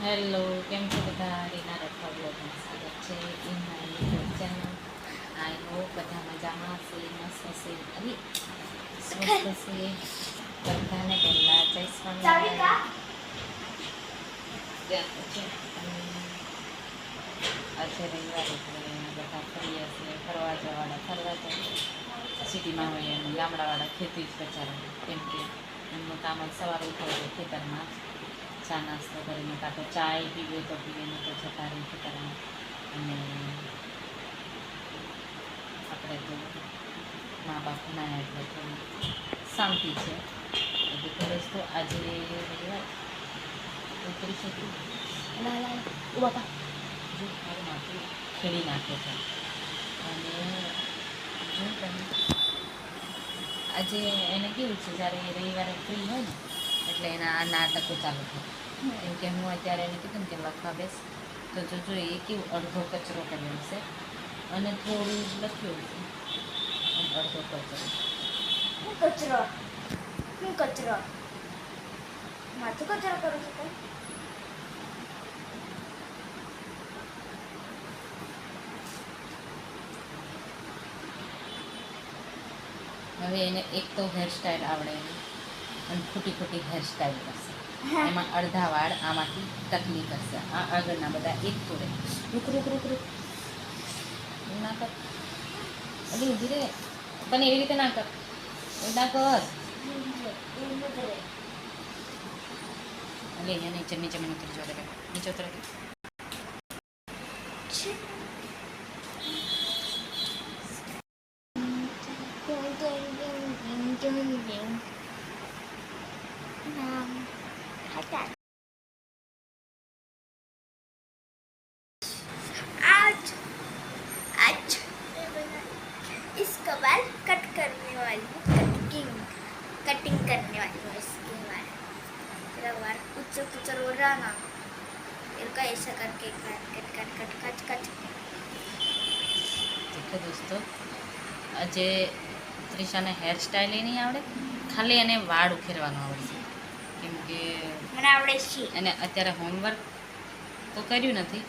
Hello કેમ છો બધા? રીના રઠવા બ્લોગમાં સ્વાગત છે. In my YouTube channel I hope બધા મજામાં હશે મસ્ત હશે. અને સ્વસ્થ હશે. બધાને પહેલાં જય સ્વામિનારાયણ. ત્યાં પછી આજે રવિવાર બધા ફરી હશે ફરવા જવાના ફરવા જવા સિટીમાં હોય અને ગામડાવાળા ખેતી જ બચારા કેમ કે એમનું કામ સવારે ઉઠે ખેતરમાં. ચા નાસ્તો કરીને કાં તો ચાય પીવે તો પીવે નહીં તો જતા રહે કરવાનું? અને આપણે તો મા બાપ ના એટલે થોડી શાંતિ છે. એટલે કદાચ તો આજે ઉતરી શકી ના ના. જો મારું માથું ખેડી નાખે છે. અને જો તમે આજે એને કેવું છે? જ્યારે રવિવારે ફ્રી હોય ને એટલે એના આ નાટકો ચાલુ થાય. કે હું અત્યારે એને કીધું કે લખવા બેસ. તો જો જો એ કેવું અડધો કચરો કર્યો હશે અને થોડું લખ્યું છે. અડધો કચરો. હું કચરો? હું કચરો? માથું કચરો કરું છું હવે એને એક તો હેરસ્ટાઈલ આવડે અને ખોટી ખોટી હેરસ્ટાઈલ કરશે. એમાં અડધા વાળ આમાંથી ટકલી કરશે આ આગળના બધા એક તોડે. રૂક રૂક રૂક રૂક. ના કર. અલી ધીરે. પણ એવી રીતે ના કર. ના કર. અલી અહીંયા નીચે નીચે મને ઉતરી જવા નીચે ઉતરે Thank आज आज इसका बाल कट करने वाली हूँ कटिंग कटिंग करने वाली हूँ इसके बाल तेरा बाल कुछ कुछ रो रहा ना इनका ऐसा करके cut cut cut cut cut cut દેખો દોસ્તો આજે ત્રિશાને હેરસ્ટાઈલ નહીં આવડે ખાલી એને વાળ ઉખેરવાનો આવડશે કેમ કે મને આવડે છે એને અત્યારે હોમવર્ક તો કર્યું નથી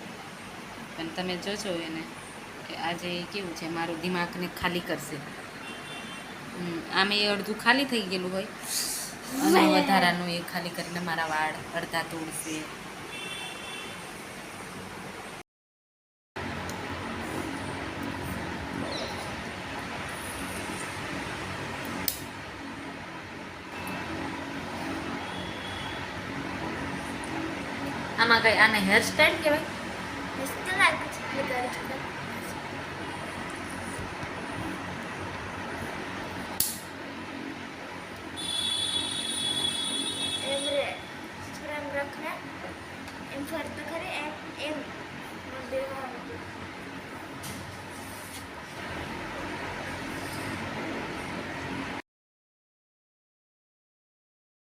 પણ તમે જોજો એને કે આજે કેવું છે? મારું દિમાગને ખાલી કરશે. આમે એ અડધું ખાલી થઈ ગયેલું હોય. અને વધારાનું એ ખાલી કરીને મારા વાળ અડધા તોડશે. આમાં કઈ આને હેરસ્ટાઈલ કહેવાય? ખરા? એમ ફરતો ખરે? એમ એમ. મંદિરમાં